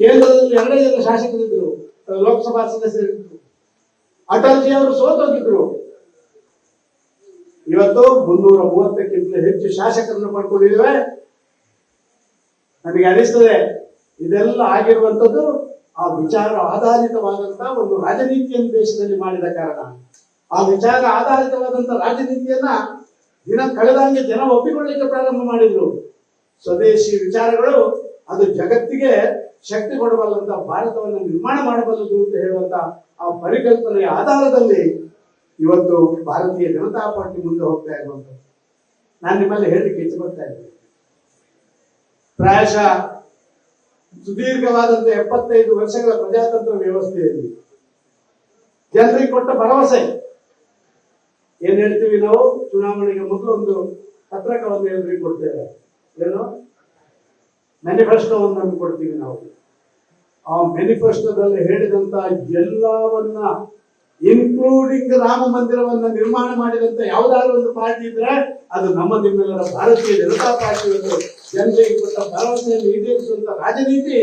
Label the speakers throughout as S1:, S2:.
S1: ಕೇಂದ್ರದಲ್ಲಿ ಎರಡೇ ಜನ ಶಾಸಕರಿದ್ರು ಲೋಕಸಭಾ ಸದಸ್ಯರಿದ್ರು. ಅಟಲ್ಜಿ ಅವರು ಸೋತೋಗಿದ್ರು. ಇವತ್ತು ಮುನ್ನೂರ ಮೂವತ್ತಕ್ಕಿಂತ ಹೆಚ್ಚು ಶಾಸಕರನ್ನು ಪಡ್ಕೊಂಡಿದ್ದೇವೆ. ನನಗೆ ಅನಿಸ್ತದೆ, ಇದೆಲ್ಲ ಆಗಿರುವಂತದ್ದು ಆ ವಿಚಾರ ಆಧಾರಿತವಾದಂತಹ ಒಂದು ರಾಜನೀತಿಯನ್ನು ದೇಶದಲ್ಲಿ ಮಾಡಿದ ಕಾರಣ. ಆ ವಿಚಾರ ಆಧಾರಿತವಾದಂತ ರಾಜನೀತಿಯನ್ನ ದಿನ ಕಳೆದಂಗೆ ಜನ ಒಪ್ಪಿಕೊಳ್ಳಲಿಕ್ಕೆ ಪ್ರಾರಂಭ ಮಾಡಿದ್ರು. ಸ್ವದೇಶಿ ವಿಚಾರಗಳು, ಅದು ಜಗತ್ತಿಗೆ ಶಕ್ತಿ ಕೊಡಬಲ್ಲಂತ ಭಾರತವನ್ನು ನಿರ್ಮಾಣ ಮಾಡಬಲ್ಲದು ಅಂತ ಹೇಳುವಂತ ಆ ಪರಿಕಲ್ಪನೆಯ ಆಧಾರದಲ್ಲಿ ಇವತ್ತು ಭಾರತೀಯ ಜನತಾ ಪಾರ್ಟಿ ಮುಂದೆ ಹೋಗ್ತಾ ಇರುವಂತದ್ದು ನಾನು ನಿಮ್ಮಲ್ಲಿ ಹೇಳಲಿಕ್ಕೆ ಬರ್ತಾ ಇದ್ದೇನೆ. ಪ್ರಾಯಶಃ ಸುದೀರ್ಘವಾದಂತ ಎಪ್ಪತ್ತೈದು ವರ್ಷಗಳ ಪ್ರಜಾತಂತ್ರ ವ್ಯವಸ್ಥೆಯಲ್ಲಿ ಜನರಿಗೆ ಕೊಟ್ಟ ಭರವಸೆ. ಏನ್ ಹೇಳ್ತೀವಿ ನಾವು? ಚುನಾವಣೆಗೆ ಮೊದಲು ಒಂದು ಪತ್ರಕವನ್ನು ಎಲ್ರಿಗೆ ಕೊಡ್ತೇವೆ. ಏನು? ಮ್ಯಾನಿಫೆಸ್ಟೋವನ್ನು ಕೊಡ್ತೀವಿ ನಾವು. ಆ ಮ್ಯಾನಿಫೆಸ್ಟೋದಲ್ಲಿ ಹೇಳಿದಂತ ಎಲ್ಲವನ್ನ ಇನ್ಕ್ಲೂಡಿಂಗ್ ರಾಮ ಮಂದಿರವನ್ನ ನಿರ್ಮಾಣ ಮಾಡಿದಂತ ಯಾವ್ದಾದ್ರು ಒಂದು ಪಾರ್ಟಿ ಇದ್ರೆ ಅದು ನಮ್ಮ ನಿಮ್ಮೆಲ್ಲರ ಭಾರತೀಯ ಜನತಾ ಪಾರ್ಟಿ ಒಂದು. ಜನರಿಗೆ ಕೊಟ್ಟ ಭರವಸೆಯನ್ನು ಈಡೇರಿಸುವಂತ ರಾಜನೀತಿ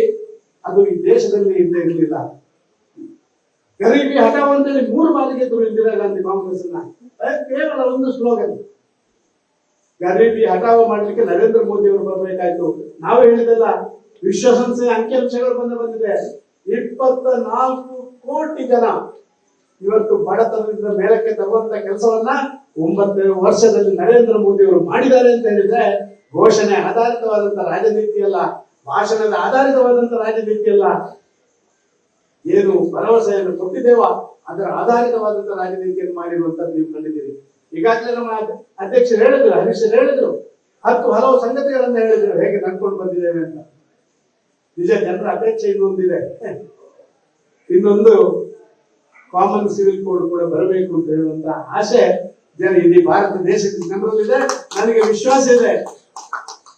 S1: ಅದು ಈ ದೇಶದಲ್ಲಿ ಇದ್ದೇ ಇರಲಿಲ್ಲ. ಗರೀಬಿ ಹಠಾವ್ ಅಂತೇಳಿ ಮೂರು ಬಾರಿ ಗೆದ್ದರು ಇಂದಿರಾ ಗಾಂಧಿ ಕಾಂಗ್ರೆಸ್ ಕೇವಲ ಒಂದು ಸ್ಲೋಗನ್. ಗರೀಬಿ ಹಠಾವ ಮಾಡ್ಲಿಕ್ಕೆ ನರೇಂದ್ರ ಮೋದಿ ಅವರು ಬರಬೇಕಾಯ್ತು. ನಾವು ಹೇಳಿದಲ್ಲ, ವಿಶ್ವಸಂಸ್ಥೆಯ ಅಂಕಿಅಂಶಗಳು ಬಂದು ಬಂದಿದೆ. ಇಪ್ಪತ್ತ ನಾಲ್ಕು ಕೋಟಿ ಜನ ಇವತ್ತು ಬಡತನದಿಂದ ಮೇಲಕ್ಕೆ ತರುವಂತ ಕೆಲಸವನ್ನ ಒಂಬತ್ತು ವರ್ಷದಲ್ಲಿ ನರೇಂದ್ರ ಮೋದಿ ಅವರು ಮಾಡಿದ್ದಾರೆ ಅಂತ ಹೇಳಿದ್ರೆ, ಘೋಷಣೆ ಆಧಾರಿತವಾದಂತ ರಾಜನೀತಿ ಅಲ್ಲ ಭಾಷಣದ ಆಧಾರಿತವಾದಂತ ರಾಜನೀತಿ ಅಲ್ಲ ಏನು ಭರವಸೆಯನ್ನು ಕೊಟ್ಟಿದ್ದೇವ? ಅದರ ಆಧಾರಿತವಾದಂತ ರಾಜನೀತಿಯನ್ನು ಮಾಡಿರುವಂತದ್ದು ನೀವು ಕಂಡಿದ್ದೀರಿ? ಈಗಾಗಲೇ ನಮ್ಮ ಅಧ್ಯ- ಅಧ್ಯಕ್ಷರು ಹೇಳಿದ್ರು, ಹರೀಶ್ ಹೇಳಿದ್ರು, ಹತ್ತು ಹಲವು ಸಂಗತಿಗಳನ್ನು ಹೇಳಿದ್ರು, ಹೇಗೆ ನಡ್ಕೊಂಡು ಬಂದಿದ್ದೇವೆ ಅಂತ. ನಿಜ, ಜನರ ಅಪೇಕ್ಷೆ ಇನ್ನೊಂದಿದೆ. ಇನ್ನೊಂದು ಕಾಮನ್ ಸಿವಿಲ್ ಕೋಡ್ ಕೂಡ ಬರಬೇಕು ಅಂತ ಹೇಳುವಂತ ಆಸೆ ಜನ ಇಡೀ ಭಾರತ ದೇಶದ ಜನರಲ್ಲಿದೆ ನನಗೆ ವಿಶ್ವಾಸ ಇದೆ.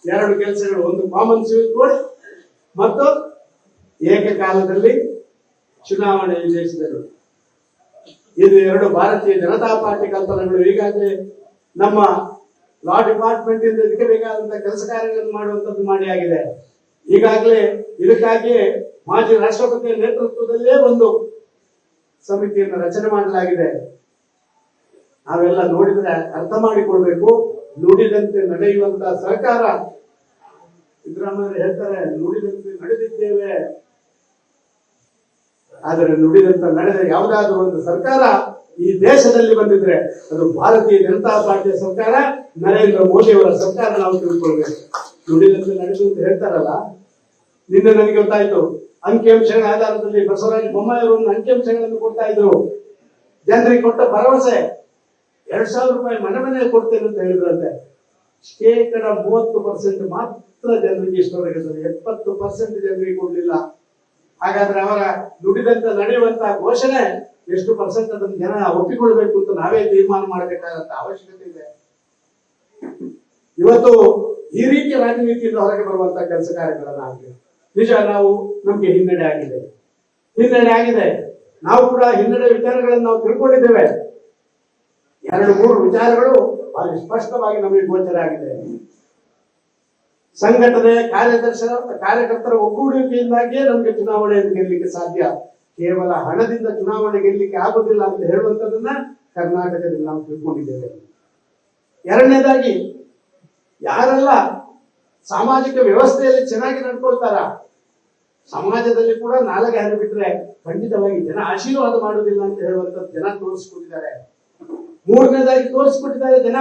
S1: ಎರಡು ಕೆಲಸಗಳು, ಒಂದು ಕಾಮನ್ ಸಿವಿಲ್ ಕೋಡ್ ಮತ್ತು ಏಕಕಾಲದಲ್ಲಿ ಚುನಾವಣೆ ದೇಶದಲ್ಲಿ ಇದು ಎರಡು ಭಾರತೀಯ ಜನತಾ ಪಾರ್ಟಿ ಕಲ್ಪನೆಗಳು. ಈಗಾಗಲೇ ನಮ್ಮ ಲಾ ಡಿಪಾರ್ಟ್ಮೆಂಟ್ ಇಂದ ಇದಕ್ಕೆ ಬೇಕಾದಂತ ಕೆಲಸ ಕಾರ್ಯಗಳನ್ನು ಮಾಡುವಂತದ್ದು ಮಾಡಿ ಆಗಿದೆ. ಈಗಾಗಲೇ ಇದಕ್ಕಾಗಿ ಮಾಜಿ ರಾಷ್ಟ್ರಪತಿಯ ನೇತೃತ್ವದಲ್ಲೇ ಒಂದು ಸಮಿತಿಯನ್ನು ರಚನೆ ಮಾಡಲಾಗಿದೆ. ನಾವೆಲ್ಲ ನೋಡಿದ್ರೆ ಅರ್ಥ ಮಾಡಿಕೊಳ್ಬೇಕು. ನುಡಿದಂತೆ ನಡೆಯುವಂತ ಸರ್ಕಾರ ಸಿದ್ದರಾಮಯ್ಯ ಹೇಳ್ತಾರೆ, ನುಡಿದಂತೆ ನಡೆದಿದ್ದೇವೆ. ಆದರೆ ನುಡಿದಂತ ನಡೆದ ಯಾವುದಾದ್ರೂ ಒಂದು ಸರ್ಕಾರ ಈ ದೇಶದಲ್ಲಿ ಬಂದಿದ್ರೆ ಅದು ಭಾರತೀಯ ಜನತಾ ಪಾರ್ಟಿಯ ಸರ್ಕಾರ, ನರೇಂದ್ರ ಮೋದಿ ಅವರ ಸರ್ಕಾರ ನಾವು ತಿಳ್ಕೊಳ್ಬೇಕು. ನುಡಿದಂತೆ ನಡೆದು ಅಂತ ಹೇಳ್ತಾರಲ್ಲ, ನಿನ್ನೆ ನನಗೆ ಗೊತ್ತಾಯ್ತು ಅಂಕಿಅಂಶಗಳ ಆಧಾರದಲ್ಲಿ ಬಸವರಾಜ ಬೊಮ್ಮಾಯಿ ಅವರು ಒಂದು ಅಂಕಿಅಂಶಗಳನ್ನು ಕೊಡ್ತಾ ಇದ್ರು. ಜನರಿಗೆ ಕೊಟ್ಟ ಭರವಸೆ, ಎರಡ್ ಸಾವಿರ ರೂಪಾಯಿ ಮನೆ ಮನೆ ಕೊಡ್ತೇನೆ ಅಂತ ಹೇಳಿದ್ರಂತೆ. ಶೇಕಡ ಮೂವತ್ತು ಪರ್ಸೆಂಟ್ ಮಾತ್ರ ಜನರಿಗೆ ಇಷ್ಟವರೆಗೆ ಎಪ್ಪತ್ತು ಪರ್ಸೆಂಟ್ ಜನರಿಗೆ ಕೊಡ್ಲಿಲ್ಲ. ಹಾಗಾದ್ರೆ ಅವರ ದುಡಿದಂತ, ನಡೆಯುವಂತ ಘೋಷಣೆ ಎಷ್ಟು ಪರ್ಸೆಂಟ್ ಅದನ್ನ ಜನ ಒಪ್ಪಿಕೊಳ್ಬೇಕು ಅಂತ ನಾವೇ ತೀರ್ಮಾನ ಮಾಡಬೇಕಾದಂತ ಅವಶ್ಯಕತೆ ಇದೆ. ಇವತ್ತು ಈ ರೀತಿಯ ರಾಜನೀತಿಯಿಂದ ಹೊರಗೆ ಬರುವಂತ ಕೆಲಸ ಕಾರ್ಯಗಳನ್ನ ಆಗಿದೆ ನಿಜ, ನಾವು ನಮ್ಗೆ ಹಿನ್ನಡೆ ಆಗಿದೆ. ಹಿನ್ನಡೆ ಆಗಿದೆ. ನಾವು ಕೂಡ ಹಿನ್ನಡೆ ವಿಚಾರಗಳನ್ನು ನಾವು ತಿಳ್ಕೊಂಡಿದ್ದೇವೆ. ಎರಡು, ಮೂರು ವಿಚಾರಗಳು ಬಹಳ ಸ್ಪಷ್ಟವಾಗಿ ನಮಗೆ ಗೋಚರ ಆಗಿದೆ. ಸಂಘಟನೆ ಕಾರ್ಯದರ್ಶರ ಕಾರ್ಯಕರ್ತರ ಒಗ್ಗೂಡುವಿಕೆಯಿಂದಾಗಿಯೇ ನಮಗೆ ಚುನಾವಣೆಯನ್ನು ಗೆಲ್ಲಲಿಕ್ಕೆ ಸಾಧ್ಯ. ಕೇವಲ ಹಣದಿಂದ ಚುನಾವಣೆ ಗೆಲ್ಲಲಿಕ್ಕೆ ಆಗೋದಿಲ್ಲ ಅಂತ ಹೇಳುವಂತದನ್ನ ಕರ್ನಾಟಕದಲ್ಲಿ ನಾವು ತಿಳ್ಕೊಂಡಿದ್ದೇವೆ. ಎರಡನೇದಾಗಿ, ಯಾರೆಲ್ಲ ಸಾಮಾಜಿಕ ವ್ಯವಸ್ಥೆಯಲ್ಲಿ ಚೆನ್ನಾಗಿ ನಡ್ಕೊಳ್ತಾರ, ಸಮಾಜದಲ್ಲಿ ಕೂಡ ನಾಲ್ಗೆ ಹರಿದು ಬಿಟ್ರೆ ಖಂಡಿತವಾಗಿ ಜನ ಆಶೀರ್ವಾದ ಮಾಡುವುದಿಲ್ಲ ಅಂತ ಹೇಳುವಂತ ಜನ ತೋರಿಸ್ಕೊಟ್ಟಿದ್ದಾರೆ. ಮೂರನೇದಾಗಿ ತೋರಿಸ್ಕೊಟ್ಟಿದ್ದಾರೆ ಜನ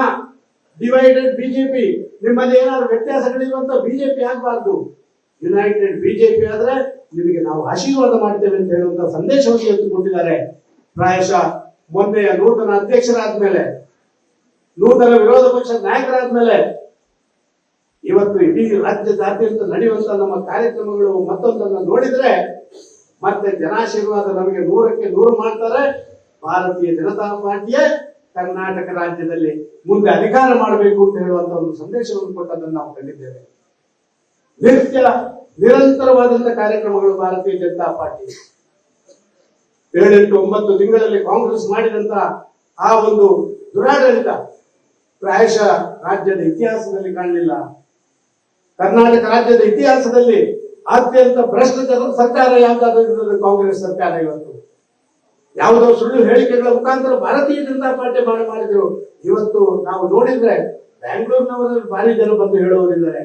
S1: ಡಿವೈಡೆಡ್ ಬಿಜೆಪಿ ನಿಮ್ಮಲ್ಲಿ ಏನಾದ್ರು ವ್ಯತ್ಯಾಸಗಳಿರುವಂತ ಬಿಜೆಪಿ ಆಗಬಾರ್ದು. ಯುನೈಟೆಡ್ ಬಿಜೆಪಿ ಆದ್ರೆ ನಿಮಗೆ ನಾವು ಆಶೀರ್ವಾದ ಮಾಡ್ತೇವೆ ಅಂತ ಹೇಳುವಂತ ಸಂದೇಶವನ್ನು ಇವತ್ತು ಕೊಟ್ಟಿದ್ದಾರೆ ಪ್ರಾಯಶಃ ಮೊನ್ನೆಯ ನೂತನ ಅಧ್ಯಕ್ಷರಾದ್ಮೇಲೆ, ನೂತನ ವಿರೋಧ ಪಕ್ಷದ ನಾಯಕರಾದ್ಮೇಲೆ, ಇವತ್ತು ಇಡೀ ರಾಜ್ಯದಾದ್ಯಂತ ನಡೆಯುವಂತ ನಮ್ಮ ಕಾರ್ಯಕ್ರಮಗಳು ಮತ್ತೊಂದನ್ನು ನೋಡಿದ್ರೆ ಮತ್ತೆ ಜನಾಶೀರ್ವಾದ ನಮಗೆ ನೂರಕ್ಕೆ ನೂರು ಮಾಡ್ತಾರೆ. ಭಾರತೀಯ ಜನತಾ ಪಾರ್ಟಿಯೇ ಕರ್ನಾಟಕ ರಾಜ್ಯದಲ್ಲಿ ಮುಂದೆ ಅಧಿಕಾರ ಮಾಡಬೇಕು ಅಂತ ಹೇಳುವಂತ ಒಂದು ಸಂದೇಶವನ್ನು ಕೊಟ್ಟದನ್ನು ನಾವು ಕಂಡಿದ್ದೇವೆ. ನಿತ್ಯ ನಿರಂತರವಾದಂತ ಕಾರ್ಯಕ್ರಮಗಳು ಭಾರತೀಯ ಜನತಾ ಪಾರ್ಟಿ. ಏಳೆಂಟು ಒಂಬತ್ತು ತಿಂಗಳಲ್ಲಿ ಕಾಂಗ್ರೆಸ್ ಮಾಡಿದಂತ ಆ ಒಂದು ದುರಾಡಳಿತ ಪ್ರಾಯಶಃ ರಾಜ್ಯದ ಇತಿಹಾಸದಲ್ಲಿ ಕಾಣಲಿಲ್ಲ. ಕರ್ನಾಟಕ ರಾಜ್ಯದ ಇತಿಹಾಸದಲ್ಲಿ ಅತ್ಯಂತ ಭ್ರಷ್ಟಾಚಾರ ಸರ್ಕಾರ ಯಾವ್ದಾದ್ರು ಕಾಂಗ್ರೆಸ್ ಸರ್ಕಾರ ಇವತ್ತು. ಯಾವುದೋ ಸುಳ್ಳು ಹೇಳಿಕೆಗಳ ಮುಖಾಂತರ ಭಾರತೀಯ ಜನತಾ ಪಾರ್ಟಿ ಮಾಡಿ ಮಾಡಿದ್ರು. ಇವತ್ತು ನಾವು ನೋಡಿದ್ರೆ ಬ್ಯಾಂಗ್ಳೂರ್ನವರಲ್ಲಿ ಭಾರಿ ಜನ ಬಂದು ಹೇಳುವವರಿದ್ದಾರೆ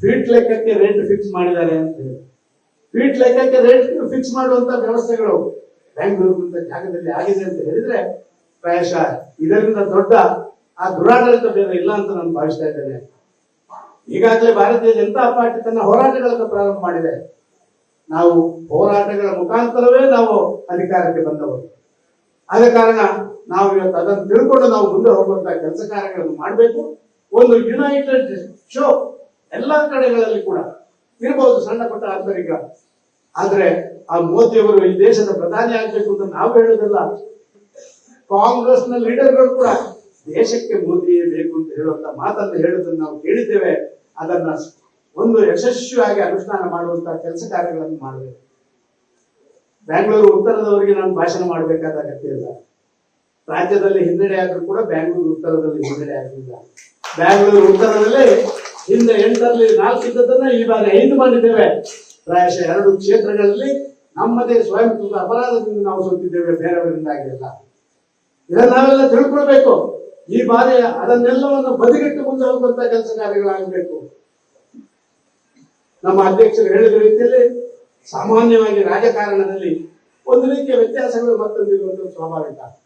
S1: ಫೀಟ್ ಲೆಕ್ಕಕ್ಕೆ ರೇಟ್ ಫಿಕ್ಸ್ ಮಾಡಿದ್ದಾರೆ ಅಂತ ಹೇಳಿ. ಫೀಟ್ ಲೆಕ್ಕಕ್ಕೆ ರೇಟ್ ಫಿಕ್ಸ್ ಮಾಡುವಂತ ವ್ಯವಸ್ಥೆಗಳು ಬ್ಯಾಂಗ್ಳೂರಿನಂತ ಜಾಗದಲ್ಲಿ ಆಗಿದೆ ಅಂತ ಹೇಳಿದ್ರೆ ಪ್ರಾಯಶಃ ಇದರಿಂದ ದೊಡ್ಡ ಆ ದುರಾಡಳಿತ ಬೇರೆ ಇಲ್ಲ ಅಂತ ನಾನು ಭಾವಿಸ್ತಾ ಇದ್ದೇನೆ. ಈಗಾಗಲೇ ಭಾರತೀಯ ಜನತಾ ಪಾರ್ಟಿ ತನ್ನ ಹೋರಾಟಗಳನ್ನು ಪ್ರಾರಂಭ ಮಾಡಿದೆ. ನಾವು ಹೋರಾಟಗಳ ಮುಖಾಂತರವೇ ನಾವು ಅಧಿಕಾರಕ್ಕೆ ಬಂದವರು. ಆದ ಕಾರಣ ನಾವು ಇವತ್ತು ಅದನ್ನು ತಿಳ್ಕೊಂಡು ನಾವು ಮುಂದೆ ಹೋಗುವಂತ ಕೆಲಸ ಕಾರ್ಯಗಳನ್ನು ಮಾಡಬೇಕು. ಒಂದು ಯುನೈಟೆಡ್ ಶೋ ಎಲ್ಲ ಕಡೆಗಳಲ್ಲಿ ಕೂಡ ಇರಬಹುದು ಸಣ್ಣ ಪುಟ್ಟ ಆಂತರಿಕ. ಆದ್ರೆ ಆ ಮೋದಿಯವರು ಈ ದೇಶದ ಪ್ರಧಾನಿ ಆಗಬೇಕು ಅಂತ ನಾವು ಹೇಳೋದಲ್ಲ ಕಾಂಗ್ರೆಸ್ನ ಲೀಡರ್ಗಳು ಕೂಡ ದೇಶಕ್ಕೆ ಮೋದಿಯೇ ಬೇಕು ಅಂತ ಹೇಳುವಂತ ಮಾತನ್ನು ಹೇಳುವುದನ್ನು ನಾವು ಕೇಳಿದ್ದೇವೆ. ಅದನ್ನ ಒಂದು ಯಶಸ್ವಿಯಾಗಿ ಅನುಷ್ಠಾನ ಮಾಡುವಂತಹ ಕೆಲಸ ಕಾರ್ಯಗಳನ್ನು ಮಾಡಬೇಕು. ಬ್ಯಾಂಗ್ಳೂರು ಉತ್ತರದವರಿಗೆ ನಾನು ಭಾಷಣ ಮಾಡಬೇಕಾದ ಅಗತ್ಯ ಇಲ್ಲ. ರಾಜ್ಯದಲ್ಲಿ ಹಿನ್ನಡೆ ಆದ್ರೂ ಕೂಡ ಬ್ಯಾಂಗ್ಳೂರು ಉತ್ತರದಲ್ಲಿ ಹಿನ್ನಡೆ ಆಗಲಿಲ್ಲ ಬ್ಯಾಂಗ್ಳೂರು ಉತ್ತರದಲ್ಲಿ ಹಿಂದೆ ಎಂಟರಲ್ಲಿ ನಾಲ್ಕು ಇದ್ದದನ್ನ ಈ ಬಾರಿ ಐದು ಮಾಡಿದ್ದೇವೆ. ಪ್ರಾಯಶಃ ಎರಡು ಕ್ಷೇತ್ರಗಳಲ್ಲಿ ನಮ್ಮದೇ ಸ್ವಯಂ ಕೃತ ಅಪರಾಧದಿಂದ ನಾವು ಸೋತಿದ್ದೇವೆ ಬೇರೆಯವರಿಂದ ಆಗಿಲ್ಲ ಇದನ್ನ ನಾವೆಲ್ಲ ತಿಳ್ಕೊಳ್ಬೇಕು. ಈ ಬಾರಿ ಅದನ್ನೆಲ್ಲವನ್ನು ಬದಿಗಿಟ್ಟು ಮುಂದೆ ಹೋಗುವಂತ ಕೆಲಸ ಕಾರ್ಯಗಳಾಗಬೇಕು. ನಮ್ಮ ಅಧ್ಯಕ್ಷರು ಹೇಳಿದ ರೀತಿಯಲ್ಲಿ ಸಾಮಾನ್ಯವಾಗಿ ರಾಜಕಾರಣದಲ್ಲಿ ಒಂದು ರೀತಿಯ ವ್ಯತ್ಯಾಸಗಳು ಮತ್ತೊಂದು ಇರುವಂತದ್ದು ಸ್ವಾಭಾವಿಕ.